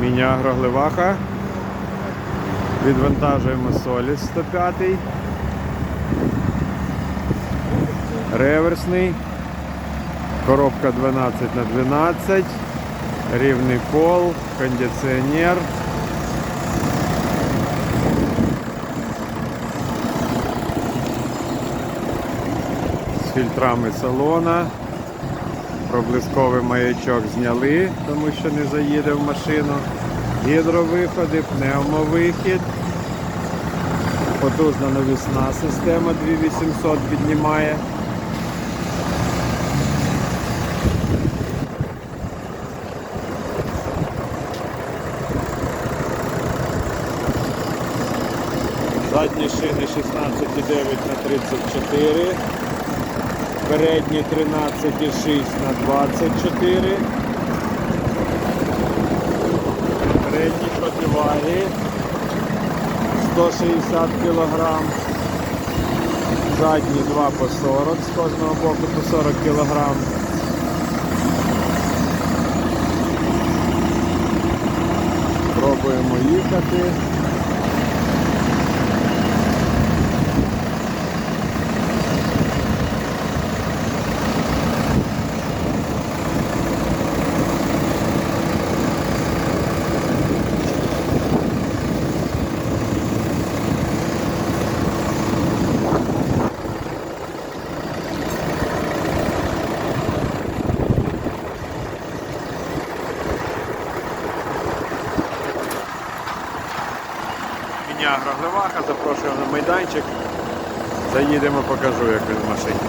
Міні-агро Відвантажуємо соліс 105. Реверсний. Коробка 12 на 12. Рівний пол, кондиціонер. З фільтрами салона. Проблисковий маячок зняли, тому що не заїде в машину. Гідровиходи, пневмовихід. Потужна навісна система 2800 піднімає. Задні шини 16,9 на 34. Передні 13,6 на 24. Передні противаги 160 кг. Задні 2 по 40, з кожного боку по 40 кг. Пробуємо їхати. Міня Гроглеваха, запрошуємо на майданчик. Заїдемо, покажу, як він в машині.